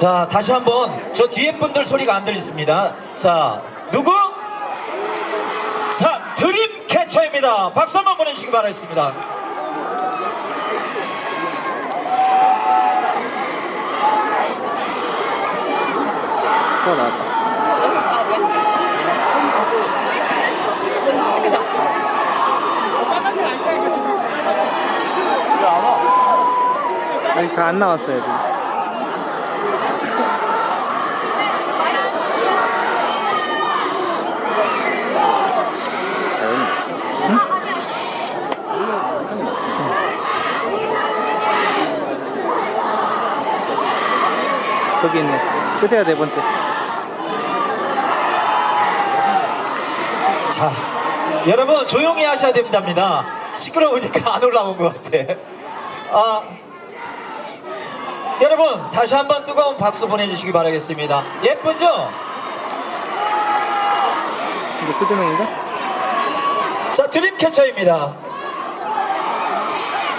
자, 다시 한번 저 뒤에 분들 소리가 안 들리십니다. 자, 누구? 자, 드림 캐쳐입니다. 박수 한번 보내주시기 바라겠습니다. 또 나왔다. 아직 다 안 나왔어요, 저기 있네. 끝에야 네 번째. 자, 여러분 조용히 하셔야 됩니다. 시끄러우니까 안 올라온 것 같아. 아, 여러분 다시 한번 뜨거운 박수 보내주시기 바라겠습니다. 예쁘죠? 이제 그 조명인가? 자, 드림 캐쳐입니다.